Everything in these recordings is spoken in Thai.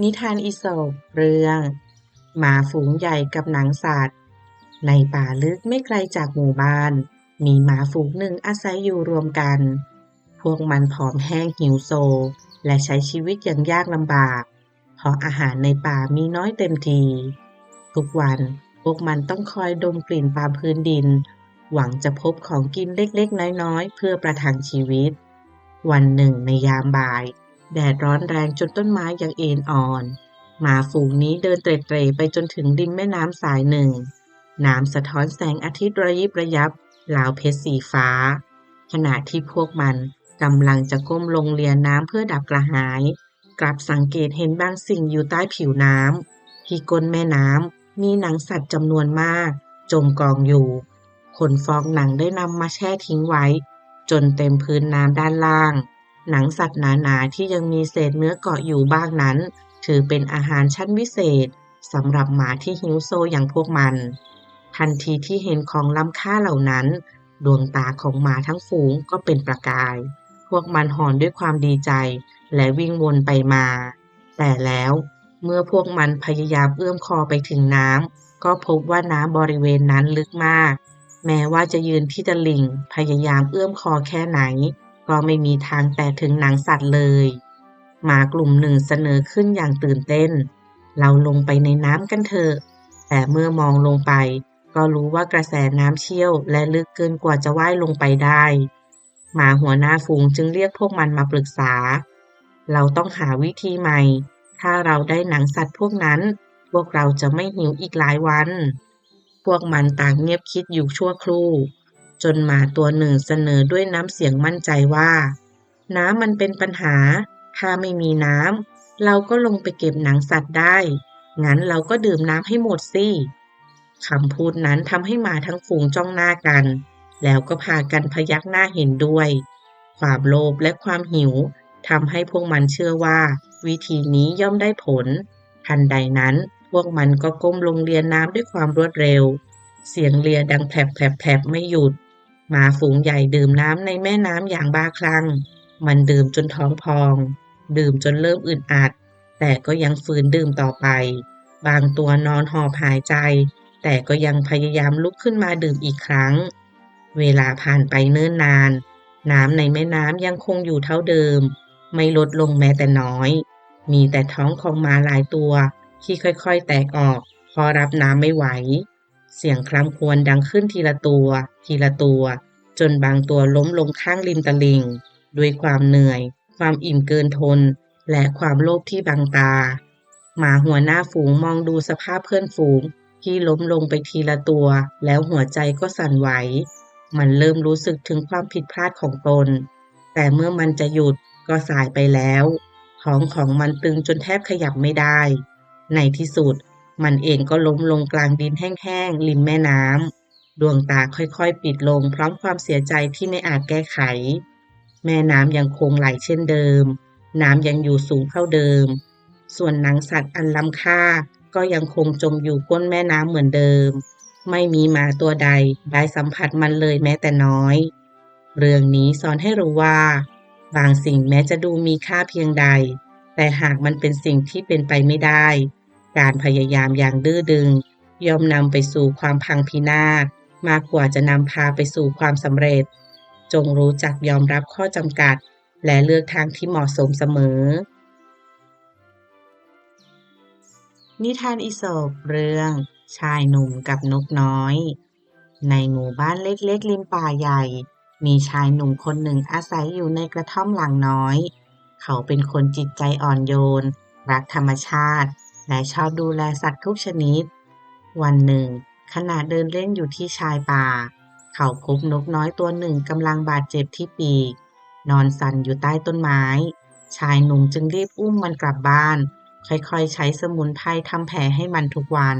นิทานอีสปเรื่องหมาฝูงใหญ่กับหนังสัตว์ ในป่าลึกไม่ไกลจากหมู่บ้าน มีหมาฝูงหนึ่งอาศัยอยู่รวมกัน พวกมันผอมแห้งหิวโซ และใช้ชีวิตอย่างยากลำบาก เพราะอาหารในป่ามีน้อยเต็มที ทุกวันพวกมันต้องคอยดมกลิ่นตามพื้นดิน หวังจะพบของกินเล็กๆ น้อยๆ เพื่อประทังชีวิต วันหนึ่งในยามบ่าย แดดร้อนแรงจนต้นไม้ยังเอ็นอ่อน หมาฝูงนี้เดินเตร่ๆไปจนถึงริมแม่น้ำสายหนึ่ง น้ำสะท้อนแสงอาทิตย์ระยิบระยับราวเพชรสีฟ้า ขณะที่พวกมันกำลังจะก้มลงเลียน้ำเพื่อดับกระหาย กลับสังเกตเห็นบางสิ่งอยู่ใต้ผิวน้ำที่ก้นแม่น้ำมีหนังสัตว์จำนวนมาก จมกองอยู่คนฟอกหนังได้นำมาแช่ทิ้งไว้ จนเต็มพื้นน้ำด้านล่าง หนังสัตว์หนาๆที่ยังมีเศษเนื้อเกาะอยู่บ้างนั้น ถือเป็นอาหารชั้นวิเศษสำหรับหมาที่หิวโซอย่างพวกมัน ทันทีที่เห็นของล้ำค่าเหล่านั้น ดวงตาของหมาทั้งฝูงก็เป็นประกาย พวกมันหอนด้วยความดีใจ และวิ่งวนไปมา แต่แล้วเมื่อพวกมันพยายามเอื้อมคอไปถึงน้ำก็พบว่าน้ำบริเวณนั้นลึกมาก แม้ว่าจะยืนที่ตะลิ่งพยายามเอื้อมคอแค่ไหน ก็ไม่มีทางแตะถึงหนังสัตว์เลย หมากลุ่มหนึ่งเสนอขึ้นอย่างตื่นเต้น เราลงไปในน้ำกันเถอะ แต่เมื่อมองลงไป ก็รู้ว่ากระแสน้ำเชี่ยวและลึกเกินกว่าจะว่ายลงไปได้ หมาหัวหน้าฝูงจึงเรียกพวกมันมาปรึกษา เราต้องหาวิธีใหม่ ถ้าเราได้หนังสัตว์พวกนั้น พวกเราจะไม่หิวอีกหลายวัน พวกมันต่างเงียบคิดอยู่ชั่วครู่ จนหมาตัวหนึ่งเสนอด้วยน้ำเสียงมั่นใจว่า น้ำมันเป็นปัญหา ถ้าไม่มีน้ำเราก็ลงไปเก็บหนังสัตว์ได้ งั้นเราก็ดื่มน้ำให้หมดสิคำพูดนั้นทำให้หมาทั้งฝูงจ้องหน้ากัน แล้วก็พากันพยักหน้าเห็นด้วย ความโลภและความหิวทำให้พวกมันเชื่อว่า วิธีนี้ย่อมได้ผล ทันใดนั้นพวกมันก็ก้มลงเลียน้ำด้วยความรวดเร็ว เสียงเลียดังแผลบๆๆไม่หยุด หมาฝูงใหญ่ดื่มน้ำในแม่น้ำอย่างบ้าคลั่ง มันดื่มจนท้องพอง ดื่มจนเริ่มอึดอัด แต่ก็ยังฝืนดื่มต่อไป บางตัวนอนหอบหายใจ แต่ก็ยังพยายามลุกขึ้นมาดื่มอีกครั้ง เวลาผ่านไปเนิ่นนาน น้ำในแม่น้ำยังคงอยู่เท่าเดิม ไม่ลดลงแม้แต่น้อย มีแต่ท้องของหมาหลายตัวที่ค่อยๆ แตกออกพราะรับน้ำไม่ไหว เสียงคร่ำควญดังขึ้นทีละตัว ทีละตัว จนบางตัวล้มลงข้างริมตลิ่ง ด้วยความเหนื่อย ความอิ่มเกินทน และความโลภที่บังตา หมาหัวหน้าฝูงมองดูสภาพเพื่อนฝูง ที่ล้มลงไปทีละตัว แล้วหัวใจก็สั่นไหว มันเริ่มรู้สึกถึงความผิดพลาดของตน แต่เมื่อมันจะหยุดก็สายไปแล้ว ท้องของมันตึงจนแทบขยับไม่ได้ ในที่สุด มันเองก็ล้มลงกลางดินแห้งๆริมแม่น้ำดวงตาค่อยๆ ปิดลงพร้อมความเสียใจที่ไม่อาจแก้ไข แม่น้ำยังคงไหลเช่นเดิม น้ำยังอยู่สูงเท่าเดิม ส่วนหนังสัตว์อันล้ำค่าก็ยังคงจมอยู่ก้นแม่น้ำเหมือนเดิม ไม่มีหมาตัวใดได้สัมผัสมันเลยแม้แต่น้อย เรื่องนี้สอนให้รู้ว่า บางสิ่งแม้จะดูมีค่าเพียงใด แต่หากมันเป็นสิ่งที่เป็นไปไม่ได้ การพยายามอย่างดื้อดึง ย่อมนำไปสู่ความพังพินาศมากกว่าจะนำพาไปสู่ความสำเร็จ จงรู้จักยอมรับข้อจำกัด และเลือกทางที่เหมาะสมเสมอ นิทานอีสปเรื่อง ชายหนุ่มกับนกน้อย ในหมู่บ้านเล็กๆริมป่าใหญ่ มีชายหนุ่มคนหนึ่งอาศัยอยู่ในกระท่อมหลังน้อย เขาเป็นคนจิตใจอ่อนโยน รักธรรมชาติ และชอบดูแลสัตว์ทุกชนิด วันหนึ่ง ขณะเดินเล่นอยู่ที่ชายป่า เขาพบนกน้อยตัวหนึ่งกำลังบาดเจ็บที่ปีก นอนสั่นอยู่ใต้ต้นไม้ ชายหนุ่มจึงรีบอุ้มมันกลับบ้าน ค่อยๆ ใช้สมุนไพรทำแผลให้มันทุกวัน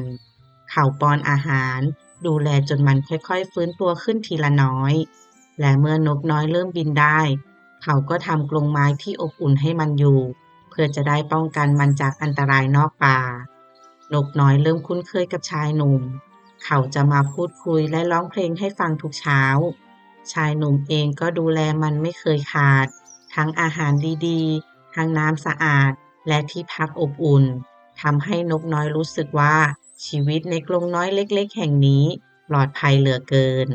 เขาป้อนอาหาร ดูแลจนมันค่อยๆ ฟื้นตัวขึ้นทีละน้อย และเมื่อนกน้อยเริ่มบินได้ เขาก็ทำกรงไม้ที่อบอุ่นให้มันอยู่ เพื่อจะได้ป้องกันมันจากอันตรายนอกป่า นกน้อยเริ่มคุ้นเคยกับชายหนุ่ม เขาจะมาพูดคุยและร้องเพลงให้ฟังทุกเช้า ชายหนุ่มเองก็ดูแลมันไม่เคยขาด ทั้งอาหารดีๆ ทั้งน้ำสะอาด และที่พักอบอุ่นทำให้นกน้อยรู้สึกว่าชีวิตในกรงน้อยเล็กๆ แห่งนี้ปลอดภัยเหลือเกิน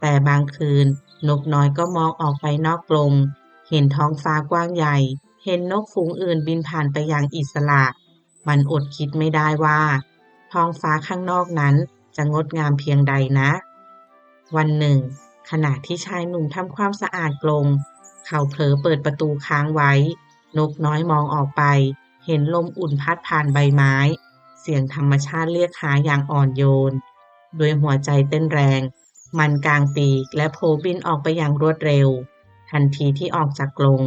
แต่บางคืนนกน้อยก็มองออกไปนอกกรงเห็นท้องฟ้ากว้างใหญ่ เห็นนกฝูงอื่นบินผ่านไปอย่างอิสระ มันอดคิดไม่ได้ว่า ท้องฟ้าข้างนอกนั้นจะงดงามเพียงใดนะ วันหนึ่ง ขณะที่ชายหนุ่มทำความสะอาดกรงเขาเผลอเปิดประตูค้างไว้ นกน้อยมองออกไป เห็นลมอุ่นพัดผ่านใบไม้ เสียงธรรมชาติเรียกหาอย่างอ่อนโยน ด้วยหัวใจเต้นแรง มันกางปีกและโผบินออกไปอย่างรวดเร็ว ทันทีที่ออกจากกรง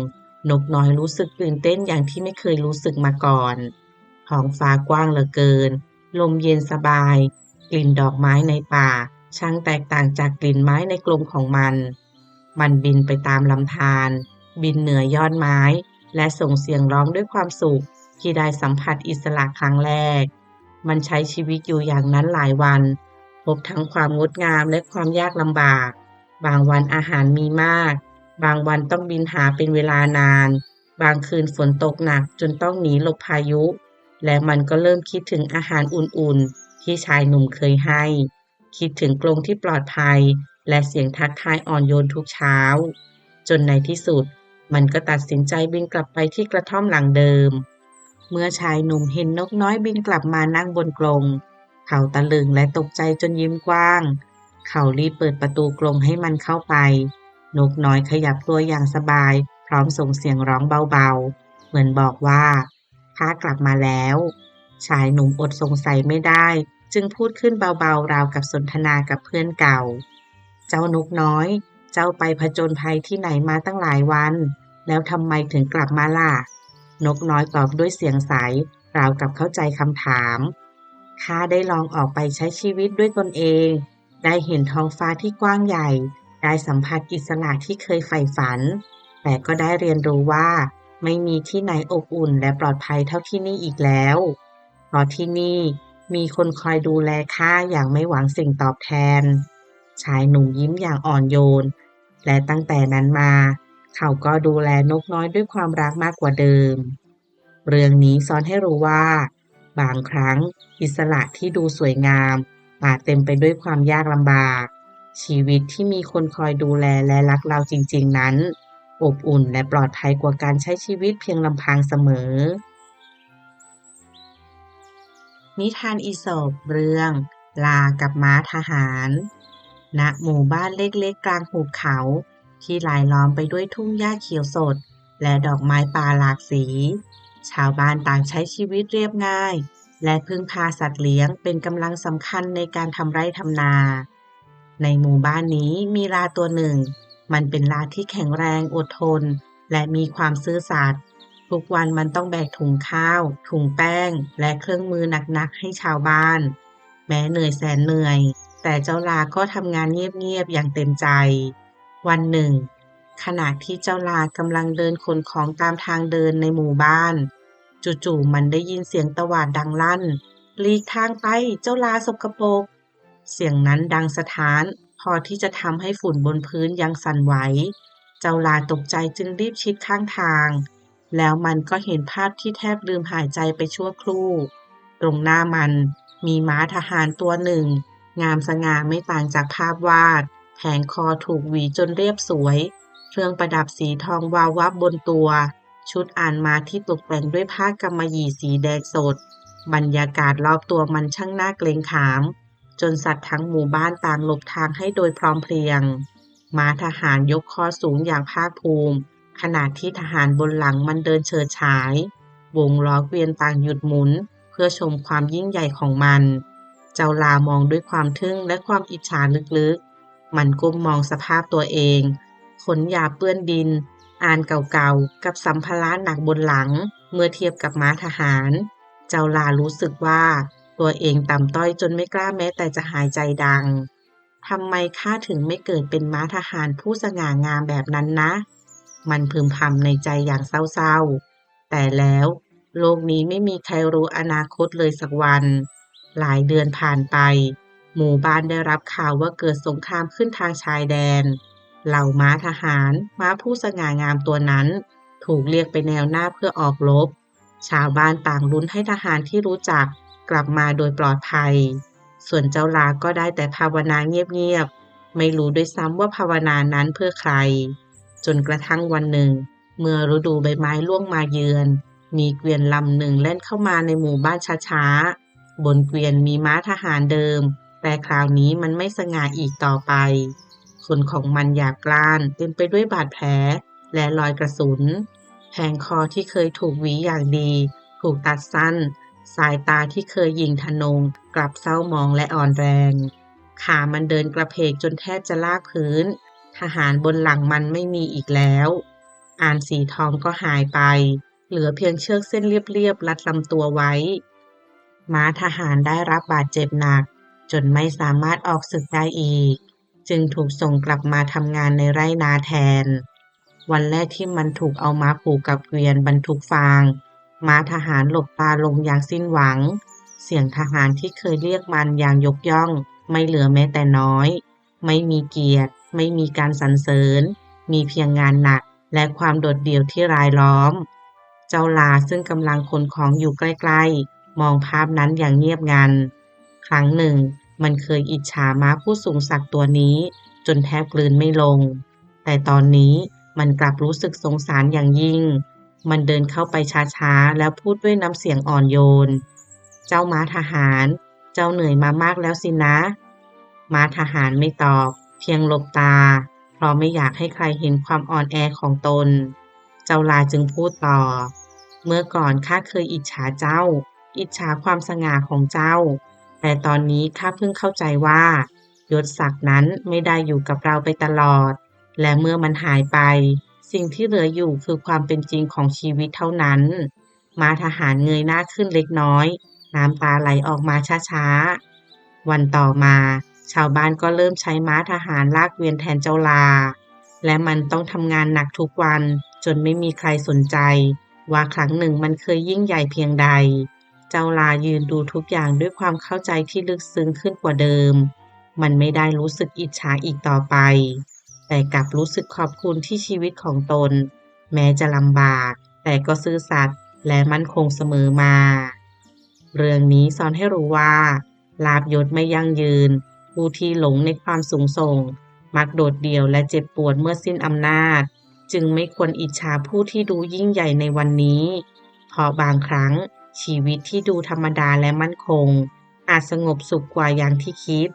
นกน้อยรู้สึกตื่นเต้นอย่างที่ไม่เคยรู้สึกมาก่อน ท้องฟ้ากว้างเหลือเกิน ลมเย็นสบาย กลิ่นดอกไม้ในป่า ช่างแตกต่างจากกลิ่นไม้ในกรงของมัน มันบินไปตามลำธาร บินเหนือยอดไม้ และส่งเสียงร้องด้วยความสุข ที่ได้สัมผัสอิสระครั้งแรก มันใช้ชีวิตอยู่อย่างนั้นหลายวัน พบทั้งความงดงามและความยากลำบาก บางวันอาหารมีมาก บางวันต้องบินหาเป็นเวลานาน บางคืนฝนตกหนักจนต้องหนีหลบพายุ และมันก็เริ่มคิดถึงอาหารอุ่นๆ ที่ชายหนุ่มเคยให้ คิดถึงกรงที่ปลอดภัย และเสียงทักทายอ่อนโยนทุกเช้า จนในที่สุด มันก็ตัดสินใจบินกลับไปที่กระท่อมหลังเดิม เมื่อชายหนุ่มเห็นนกน้อยบินกลับมานั่งบนกรงเขาตะลึงและตกใจจนยิ้มกว้าง เขารีบเปิดประตูกรงให้มันเข้าไป นกน้อยขยับตัวอย่างสบาย พร้อมส่งเสียงร้องเบาๆ เหมือนบอกว่าข้ากลับมาแล้ว ชายหนุ่มอดสงสัยไม่ได้ จึงพูดขึ้นเบาๆ ราวกับสนทนากับเพื่อนเก่า เจ้านกน้อย เจ้าไปผจญภัยที่ไหนมาตั้งหลายวัน แล้วทำไมถึงกลับมาล่ะ นกน้อยตอบด้วยเสียงใส ราวกับเข้าใจคำถามข้าได้ลองออกไปใช้ชีวิตด้วยตนเอง ได้เห็นท้องฟ้าที่กว้างใหญ่ ได้สัมผัสอิสระที่เคยใฝ่ฝัน แต่ก็ได้เรียนรู้ว่า ไม่มีที่ไหนอบอุ่นและปลอดภัยเท่าที่นี่อีกแล้ว เพราะที่นี่มีคนคอยดูแลข้าอย่างไม่หวังสิ่งตอบแทน ชายหนุ่มยิ้มอย่างอ่อนโยน และตั้งแต่นั้นมา เขาก็ดูแลนกน้อยด้วยความรักมากกว่าเดิม เรื่องนี้สอนให้รู้ว่า บางครั้งอิสระที่ดูสวยงามอาจเต็มไปด้วยความยากลำบาก ชีวิตที่มีคนคอยดูแลและรักเราจริง ๆ นั้น อบอุ่นและปลอดภัยกว่าการใช้ชีวิตเพียงลำพังเสมอ นิทานอีสปเรื่อง ลากับม้าทหาร ณ หมู่บ้านเล็กๆ กลางหุบเขา ที่รายล้อมไปด้วยทุ่งหญ้าเขียวสด และดอกไม้ป่าหลากสี ชาวบ้านต่างใช้ชีวิตเรียบง่าย และพึ่งพาสัตว์เลี้ยงเป็นกำลังสำคัญในการทำไร่ทำนา ในหมู่บ้านนี้มีลาตัวหนึ่ง มันเป็นลาที่แข็งแรงอดทน และมีความซื่อสัตย์ทุกวันมันต้องแบกถุงข้าว ถุงแป้ง และเครื่องมือหนักๆให้ชาวบ้าน แม้เหนื่อยแสนเหนื่อย แต่เจ้าลาก็ทำงานเงียบๆอย่างเต็มใจ วันหนึ่ง ขณะที่เจ้าลากำลังเดินขนของตามทางเดินในหมู่บ้าน จู่ๆมันได้ยินเสียงตวาดดังลั่นหลีกทางไปเจ้าลาสกปรก เสียงนั้นดังสะท้าน พอที่จะทำให้ฝุ่นบนพื้นยังสั่นไหว เจ้าลาตกใจจึงรีบชิดข้างทาง แล้วมันก็เห็นภาพที่แทบลืมหายใจไปชั่วครู่ ตรงหน้ามันมีม้าทหารตัวหนึ่ง งามสง่าไม่ต่างจากภาพวาด แผงคอถูกหวีจนเรียบสวย เครื่องประดับสีทองวาววับบนตัว ชุดอ่านม้าที่ตกแต่งด้วยผ้ากำมะหยี่สีแดงสด บรรยากาศรอบตัวมันช่างน่าเกรงขาม จนสัตว์ทั้งหมู่บ้านต่างหลบทางให้โดยพร้อมเพรียง ม้าทหารยกคอสูงอย่างภาคภูมิ ขณะที่ทหารบนหลังมันเดินเฉิดฉาย วงล้อเกวียนต่างหยุดหมุน เพื่อชมความยิ่งใหญ่ของมัน เจ้าลามองด้วยความทึ่งและความอิจฉาลึกๆ มันก้มมองสภาพตัวเอง ขนยาเปื้อนดิน อ่านเก่าๆ กับสัมภาระหนักบนหลัง เมื่อเทียบกับม้าทหาร เจ้าลารู้สึกว่า ตัวเองต่ำต้อยจนไม่กล้าแม้แต่จะหายใจดัง ทำไมข้าถึงไม่เกิดเป็นม้าทหารผู้สง่างามแบบนั้นนะ มันพึมพำในใจอย่างเศร้าๆ แต่แล้วโลกนี้ไม่มีใครรู้อนาคตเลยสักวัน หลายเดือนผ่านไป หมู่บ้านได้รับข่าวว่าเกิดสงครามขึ้นทางชายแดน เหล่าม้าทหาร ม้าผู้สง่างามตัวนั้น ถูกเรียกไปแนวหน้าเพื่อออกรบ ชาวบ้านต่างลุ้นให้ทหารที่รู้จัก กลับมาโดยปลอดภัย ส่วนเจ้าลาก็ได้แต่ภาวนาเงียบๆ ไม่รู้ด้วยซ้ำว่าภาวนานั้นเพื่อใคร จนกระทั่งวันหนึ่ง เมื่อฤดูใบไม้ล่วงมาเยือน มีเกวียนลำหนึ่งเล่นเข้ามาในหมู่บ้านช้าๆ บนเกวียนมีม้าทหารเดิม แต่คราวนี้มันไม่สง่าอีกต่อไปขนของมันหยาบกร้านเต็มไปด้วยบาดแผลและรอยกระสุนแผงคอที่เคยถูกหวีอย่างดี ถูกตัดสั้น สายตาที่เคยยิงทะนงกลับเศร้ามองและอ่อนแรง ขามันเดินกระเพกจนแทบจะลากพื้น ทหารบนหลังมันไม่มีอีกแล้ว อ่านสีทองก็หายไป เหลือเพียงเชือกเส้นเรียบๆรัดลำตัวไว้ ม้าทหารได้รับบาดเจ็บหนัก จนไม่สามารถออกศึกได้อีก จึงถูกส่งกลับมาทำงานในไร่นาแทน วันแรกที่มันถูกเอาม้าผูกกับเกวียนบรรทุกฟาง ม้าทหารหลบตาลงอย่างสิ้นหวัง เสียงทหารที่เคยเรียกมันอย่างยกย่อง ไม่เหลือแม้แต่น้อย ไม่มีเกียรติ ไม่มีการสรรเสริญ มีเพียงงานหนักและความโดดเดี่ยวที่รายล้อม เจ้าลาซึ่งกำลังขนของอยู่ใกล้ๆ มองภาพนั้นอย่างเงียบงัน ครั้งหนึ่ง มันเคยอิจฉาม้าผู้สูงศักดิ์ตัวนี้ จนแทบกลืนไม่ลง แต่ตอนนี้มันกลับรู้สึกสงสารอย่างยิ่ง มันเดินเข้าไปช้าๆ แล้วพูดด้วยน้ำเสียงอ่อนโยน เจ้าม้าทหาร เจ้าเหนื่อยมามากแล้วสินะ ม้าทหารไม่ตอบ เพียงหลบตา เพราะไม่อยากให้ใครเห็นความอ่อนแอของตน เจ้าลาจึงพูดต่อ เมื่อก่อนข้าเคยอิจฉาเจ้า อิจฉาความสง่าของเจ้า แต่ตอนนี้ข้าเพิ่งเข้าใจว่ายศศักดิ์นั้นไม่ได้อยู่กับเราไปตลอด และเมื่อมันหายไป สิ่งที่เหลืออยู่คือความเป็นจริงของชีวิตเท่านั้น ม้าทหารเงยหน้าขึ้นเล็กน้อย น้ำตาไหลออกมาช้าๆ วันต่อมา ชาวบ้านก็เริ่มใช้ม้าทหารลากเวียนแทนเจ้าลา และมันต้องทำงานหนักทุกวันจนไม่มีใครสนใจ ว่าครั้งหนึ่งมันเคยยิ่งใหญ่เพียงใด เจ้าลายืนดูทุกอย่างด้วยความเข้าใจที่ลึกซึ้งขึ้นกว่าเดิม มันไม่ได้รู้สึกอิจฉาอีกต่อไป แต่กลับรู้สึกขอบคุณที่ชีวิตของตน แม้จะลำบาก แต่ก็ซื่อสัตย์และมั่นคงเสมอมา เรื่องนี้สอนให้รู้ว่า ลาบยศไม่ยั่งยืน ผู้ที่หลงในความสูงส่ง มักโดดเดี่ยวและเจ็บปวดเมื่อสิ้นอำนาจ จึงไม่ควรอิจฉาผู้ที่ดูยิ่งใหญ่ในวันนี้ เพราะบางครั้งชีวิตที่ดูธรรมดาและมั่นคง อาจสงบสุขกว่าอย่างที่คิด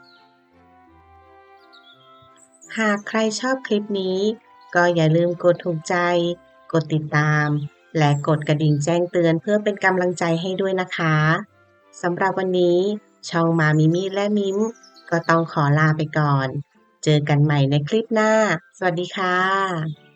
หากใครชอบคลิปนี้ ก็อย่าลืมกดถูกใจ กดติดตาม และกดกระดิ่งแจ้งเตือนเพื่อเป็นกำลังใจให้ด้วยนะคะสำหรับวันนี้ช่องมามิมีและมิมก็ต้องขอลาไปก่อน เจอกันใหม่ในคลิปหน้า สวัสดีค่ะ